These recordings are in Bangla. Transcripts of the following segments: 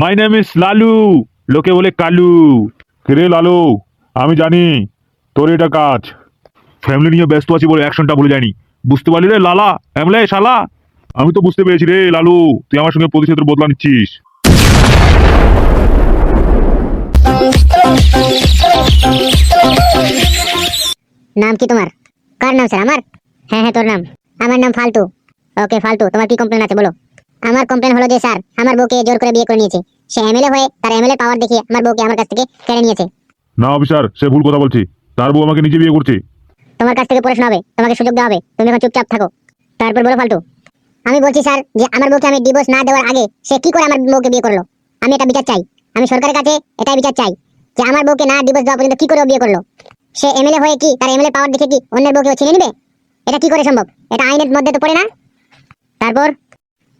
মাই নেম ইস লালু লোকে বলে কালু। রে লালু? আমি জানি তোর এটা কাজ। ফ্যামিলি নিয়ে ব্যস্ত আছি বলে অ্যাকশনটা ভুলে যায়নি। বুঝতে পারলি রে, লালা? এমলে, শালা? আমি তো বুঝতে পেরেছি রে, লালু। তুই আমার সঙ্গে প্রতিশোধের বদলা নিচ্ছিস। নাম কি তোমার? কার নাম স্যার, আমার? হ্যাঁ হ্যাঁ তোর নাম। আমার নাম ফালতু। ওকে ফালতু তোমার কি কমপ্লেন আছে বলো। আমার কমপ্লেন হলো যে স্যার আমার বউকে জোর করে বিয়ে করে নিয়েছে। সে এমএলএ হয়ে তার এমএলএ পাওয়ার দেখিয়ে আমার বউকে আমার কাছ থেকে কেড়ে নিয়েছে। না অফিসার সে ভুল কথা বলছি। তার বউ আমাকে নিজে বিয়ে করছে। তোমার কাছ থেকে পড়াশোনা হবে তোমাকে সুযোগ দেওয়া হবে। তুমি এখন চুপচাপ থাকো। তারপর বলো ফালতু। আমি বলছি স্যার যে আমার বউকে আমি ডিভোর্স না দেওয়ার আগে সে কি করে আমার বউকে বিয়ে করল? আমি এটা বিচার চাই। আমি সরকারের কাছে এটাই বিচার চাই। যে আমার বউকে না ডিভোর্স দেওয়া পর্যন্ত কি করে বিয়ে করল? সে এমএলএ হয়ে কি তার এমএলএ পাওয়ার দেখে কি অন্যের বউকে ছিনে নিবে? এটা কি করে সম্ভব? এটা আইনের মধ্যে তো পড়ে না? তারপর?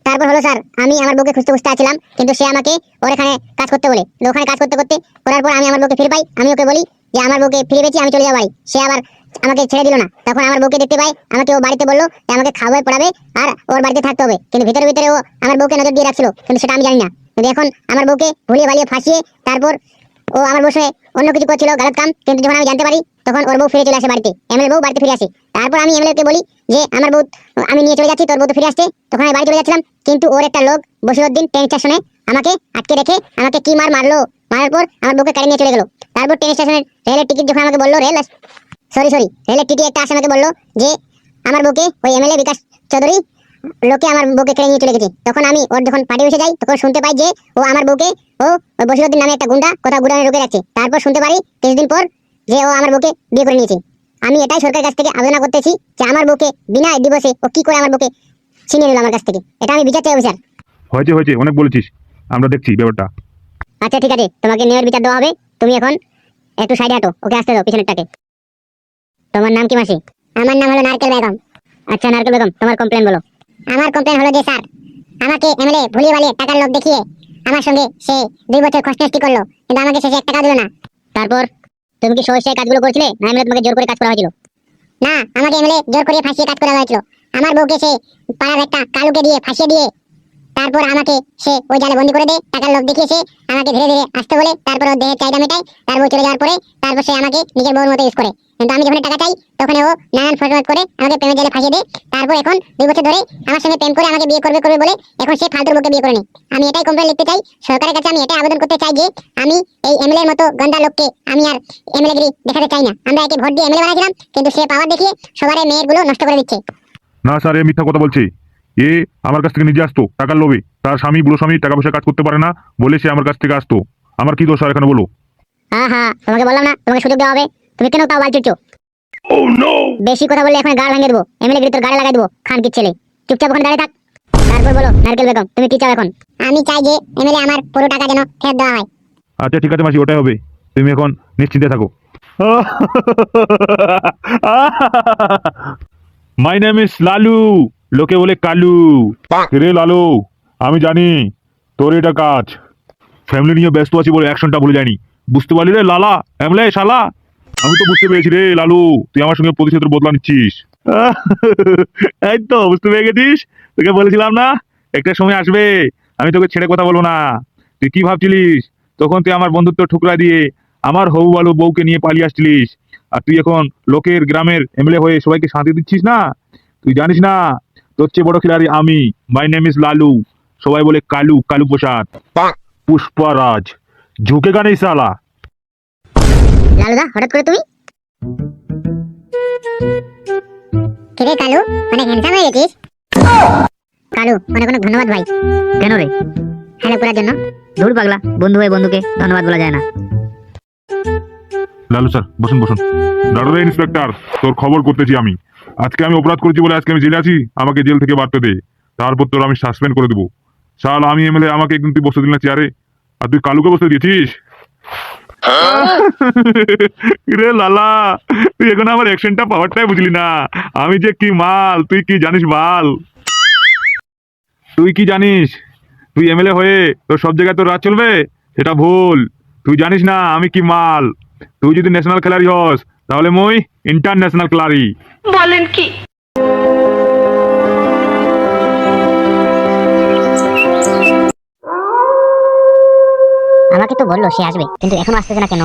তারপর হলো স্যার, আমি আমার বউকে খুঁজতে খুঁজতে আছিলাম কিন্তু সে আমাকে ওর এখানে কাজ করতে বলে। ওখানে কাজ করতে করতে করার পর আমি আমার বউকে ফিরে পাই, আমি ওকে বলি যে আমার বউকে ফিরে পেয়েছি, আমি চলে যাব বাড়ি। সে আবার আমাকে ছেড়ে দিল না। তখন আমার বউকে দেখতে পাই, আমাকে ও বাড়িতে বলল যে আমাকে খাওয়াবে, পড়াবে আর ওর বাড়িতে থাকতে হবে। কিন্তু ভিতরে ভিতরে ও আমার বউকে নজর দিয়ে রাখছিল, কিন্তু সেটা আমি জানি না। কিন্তু এখন আমার বউকে ভুলিয়ে ভালিয়ে ফাঁসিয়ে তারপর ও আমার বসে অন্য কিছু করছিল গালত কাম, কিন্তু যখন আমি জানতে পারি, তখন ওর বউ ফিরে চলে আসে বাড়িতে। এমএলএ বউ বাড়িতে ফিরে আসে। তারপর আমি এমএলএ কে বলি যে, আমার বউ, আমি নিয়ে চলে যাচ্ছি, তোর বউ তো ফিরে আসছে। তখন আমি বাড়ি চলে যাচ্ছিলাম, কিন্তু ওর একটা লোক বসিরউদ্দিন ট্রেন স্টেশনে আমাকে আটকে রেখে আমাকে কি মার মারলো, মারার পর আমার বউকে কাড়ি নিয়ে চলে গেল। তারপর ট্রেন স্টেশনের রেলের টিকিট যখন আমাকে বলল, রেল সরি সরি রেলের টিকিট একটা আসে আমাকে বলল যে, আমার বউকে ওই এমএলএ বিকাশ চৌধুরী লোকে আমার বউকে কেড়ে নিয়ে চলে গেছে। তখন আমি ওর যখন পার্টি বসে যাই তখন শুনতে পাই যে ও আমার বউকে ও ওই বসিরউদ্দিন নামে একটা গুন্ডা কোথাও গুডানে ঢুকে রাখছে তারপর শুনতে পারি কিছুদিন পর যে ও আমার বউকে বিয়ে করে নিয়েছে। আমি এটাই সরকারের কাছ থেকে আবেদন করতেছি যে আমার বউকে বিনা দিবসে ও কি করে আমার বউকে ছিনিয়ে নিল আমার কাছ থেকে। এটা আমি বিচার চাই স্যার হয়েছে হয়েছে অনেক বলেছিস। আমরা দেখছি ব্যাপারটা। আচ্ছা ঠিক আছে তোমাকে নিয়োগের বিচার দেওয়া হবে। তুমি এখন একটু সাইডে হাঁটো ওকে আসতে দাও পিছনেরটাকে। তোমার নাম কি মাসি? আমার নাম হলো নারকেল বেগম। আচ্ছা নারকেল বেগম তোমার কমপ্লেন বলো। আমার কমপ্লেন হলো যে স্যার আমাকে এমএলএ ভুলিয়ে ভালিয়ে টাকার লোভ দেখিয়ে আমার সঙ্গে সে দুই বছর কষ্টে করল কিন্তু আমাকে শেষে এক টাকা দিল না। তারপর? তুমি কি সহজে কাজগুলো করছিলে? না এমএলএ তোমাকে জোর করে কাজ করা হয়েছিল? না আমাকে এমএলএ জোর করে ফাঁসিয়ে কাজ করা হয়েছিল। আমার বউকে সে পাড়ার একটা কালুকে দিয়ে ফাঁসিয়ে দিয়ে তারপর আমাকে সে ওই জালে বন্দি করে দেয় টাকার লোভ দেখিয়ে সে আমাকে ধীরে ধীরে আসতে বলে তারপর ওর দেহের চাহিদা মেটায় তারপর চলে যাওয়ার পরে তারপর সে আমাকে নিজের বউর মতো ইউজ করে। কিন্তু আমি যখন টাকা চাই তখন ও নানান ফটোয়াট করে আমাকে প্রেমের জালে ফাঁসিয়ে দেয়। তারপর এখন দুই বছর ধরে আমার সঙ্গে প্রেম করে আমাকে বিয়ে করবে করবে বলে এখন সে ফালতুর বউকে বিয়ে করে নেয় আমি এটাই কমপ্লেন লিখতে চাই সরকারের কাছে আমি এটাই আবেদন করতে চাই যে আমি এই এমএলএ এর মতো গন্ডা লোককে আমি আর এমএলএ গিরি দেখাতে চাই না। আমরা একে ভোট দিয়ে এমএলএ বানাইছিলাম কিন্তু সে পাওয়ার দেখিয়ে সবার এই মেয়েরগুলো নষ্ট করে দিচ্ছে। না স্যার এ মিথ্যা কথা বলছে। এ আমার কাছ থেকে নিজে আসতো টাকার লোভে। তার স্বামী বুড়ো স্বামী টাকা পয়সা কাজ করতে পারে না বলে সে আমার কাছ থেকে আসতো। আমার কি দোষ এখানে বলো হ্যাঁ হ্যাঁ তোমাকে বললাম না তোমাকে সুযোগ দেওয়া হবে। তুমি কেন তাও বাল চুচ্ছো বেশি কথা বললে এখন গাড় ভেঙে দেবো। এমএলএ গিরি তোর গাড়ি লাগাই দেবো খান কি ছেলে। চুপচাপ ওখানে দাঁড়িয়ে থাক। তারপর বলো নারকেল বেগম তুমি কি চাও এখন? আমি চাই যে এমএলএ আমার পুরো টাকা যেন ফেরত দেওয়া হয়। আচ্ছা ঠিক আছে মাসি ওটাই হবে। তুমি এখন নিশ্চিন্তে থাকো। My name is Lalu. লোকে বলে কালু। রে লালু আমি জানি তোর এটা কাজ। ফ্যামিলি নিয়ে ব্যস্ত আছি বলে অ্যাকশনটা ভুলে যায়নি। বুঝতে পারলি রে লালা এমলে শালা? আমি তো বুঝতে পেরেছি রে লালু। তুই আমার সঙ্গে প্রতিশোধের বদলা নিচ্ছিস। এই তো বুঝতে পেরে গেছিস? তোকে বলেছিলাম না? একটা সময় আসবে আমি তোকে ছেড়ে কথা বলব না। তুই কি ভাবছিলিস? তখন তুই আমার বন্ধুত্ব ঠুকরা দিয়ে আমার হবু বালু বউকে নিয়ে পালিয়ে আসছিলিস। আর তুই এখন লোকের গ্রামের এমএলএ হয়ে সবাইকে শান্তি দিচ্ছিস না? তুই জানিস না তোর চেয়ে বড় খেলাড়ি আমি। My name is Lalu. সবাই বলে কালু কালু প্রসাদ। পুষ্পরাজ। ঝুঁকে গানেই সালা লালুদা হঠাৎ করে তুমি? কিরে কালু? অনেক হ্যান্ডসাম হয়ে গেছিস। কালু অনেক অনেক ধন্যবাদ ভাই। কেন রে? হ্যালো করার জন্য। দূর পাগলা বন্ধু হয়ে বন্ধুকে ধন্যবাদ বলা যায় না। লালু স্যার বসুন বসুন। দাদা ইন্সপেক্টর তোর খবর করতেছি আমি। আজকে আমি অপরাধ করেছি বলে আজকে আমি জেলে আছি আমাকে জেল থেকে বাড়তে দে। তারপর তোর আমি সাসপেন্ড করে দেবো। শাল আমি এমএলএ আমাকে একদিন তুই বসে দিল না চেয়ারে। আর তুই কালুকে বসে দিয়েছিস? রে লালা, তুই এখন আমার অ্যাকশনটা পাওয়ারটাই বুঝলি না। আমি যে কি মাল, তুই কি জানিস মাল? তুই কি জানিস? তুই এমএলএ হয়ে তোর সব জায়গায় তোর রাজ চলবে? সেটা ভুল। তুই জানিস না আমি কি মাল। তুই যদি ন্যাশনাল খেলাড়ি হস, তাহলে মই ইন্টারন্যাশনাল খেলাড়ি। বলেন কি? বলল সে আসবে। কিন্তু এখনও আসতেছে না কেন?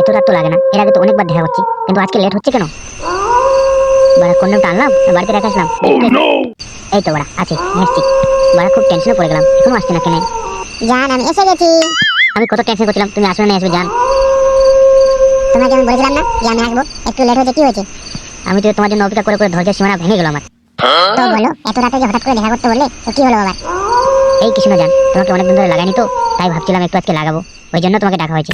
এত রাত তো লাগে না। এর আগে তো অনেকবার দেখা করছি। কিন্তু আজকে লেট হচ্ছে কেন? বাড়া কন্ডমটা আনলাম বাড়িতে রেখে আসলাম। এই তো বাড়া আছে নিশ্চিত। বাড়া খুব টেনশনে পড়ে গেলাম। এখনও আসছে না কেন? জান আমি এসে গেছি। আমি কত টেনশন করছিলাম তুমি আসবে না আসবে জান। তোমাকে আমি বলেছিলাম না যে আমি আসব? একটু লেট হয়েছে কি হয়েছে? আমি তো তোমার জন্য অপেক্ষা করে করে ধৈর্যের সীমানা ভেঙে গেল আমার তো বলো এত রাতে যে হঠাৎ করে দেখা করতে বললে তো কি হলো আবার? এই কিছু না জান তোমাকে অনেকদিন ধরে লাগাইনি তো তাই ভাবছিলাম একটু আজকে লাগাবো ওই জন্য তোমাকে ডাকা হয়েছে।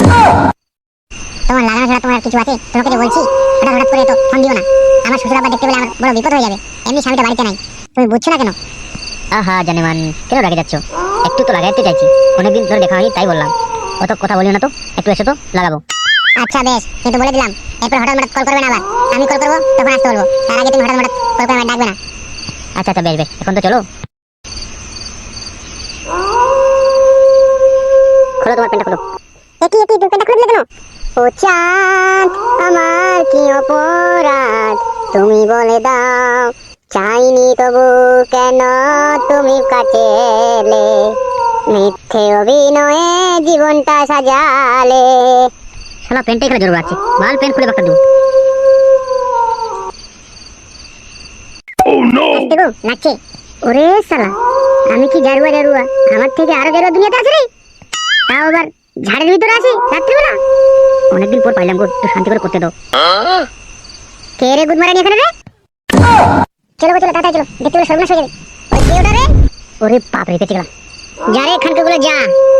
তোমার লাগানো ছাড়া তোমার কিছু আছে? তোমাকে যে বলছি হঠাৎ হঠাৎ করে তো ফোন দিও না। আমার শ্বশুর আবার দেখতে পেলে আমার বড় বিপদ হয়ে যাবে। এমনি স্বামীটা বাড়িতে নাই। তুমি বুঝছ না কেন? আহা জানেমান কেন রাগে যাচ্ছ? একটু তো লাগাইতে চাইছি। অনেকদিন ধরে দেখা হয়নি তাই বললাম। অত কথা বলিও না তো একটু এসে তো লাগাবো। আচ্ছা বেশ কিন্তু বলে দিলাম। এরপর হঠাৎ হঠাৎ কল করবে না আবার। আমি কল করব তখন আসতে বলব। তার আগে তুমি হঠাৎ হঠাৎ কল করে আমার ডাকবে না। আচ্ছা আচ্ছা বেশ বেশ এখন তো চলো। খোলো তোমার পেনটা খোলো। একই একই তুমি পেনটা খুলে দিলে কেন? ও চাঁদ আমার কি অপরাধ? তুমি বলে দাও চাইনি তবু কেন তুমি কাছে এলে? মিথ্যে অভিনয়ে জীবনটা সাজালে। শালা পেনটা এখানে জরুর আছে মাল পেন খুলে বাক্কা দেবো দেখো নাচছে। ওরে শালা আমি কি জারুয়া জারুয়া? আমার থেকে আরও জারুয়া দুনিয়াতে আছে রে। তাও আবার ঝাড়ের ভিতরে অনেকদিন পর পাইলাম গো, একটু শান্তি করে করতে দাও। কে রে গুড চলো চলো চলো, দেখতে পেলে সর্বনাশ হয়ে যাবে। ওই কে ওটা রে? ওরে বাপ রে বেঁচে গেলাম। যা রে যা,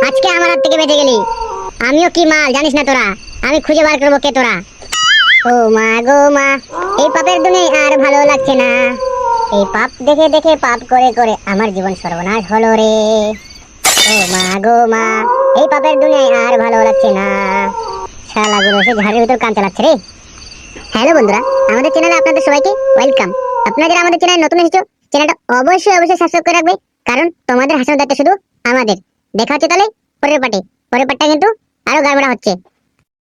আজকে আমার হাত থেকে বেঁচে গেলি। আমিও কি মাল, জানিস না তোরা। আমি খুঁজে বার করব কে তোরা। ও মা গো মা, এই পাপের দুনিয়ায় আর ভালো লাগছে না। এই পাপ দেখে দেখে পাপ করে করে আমার জীবন সর্বনাশ হলো রে। ও মা গো মা এই পাপের দুনিয়ায় আর ভালো লাগছে না। শালাগুলো সে ঝাড়ের ভিতর কান চালাচ্ছে রে। হ্যালো বন্ধুরা, আমাদের চ্যানেলে আপনাদের সবাইকে ওয়েলকাম আপনারা যারা আমাদের চ্যানেলে নতুন এসেছ চ্যানেলটা অবশ্যই অবশ্যই সাবস্ক্রাইব করে রাখবে, কারণ তোমাদের হাসানোর দায়িত্ব শুধু আমাদের। দেখা হচ্ছে তাহলে পরের পাটে পরের পাটটা কিন্তু আরও গাড়বড়া হচ্ছে।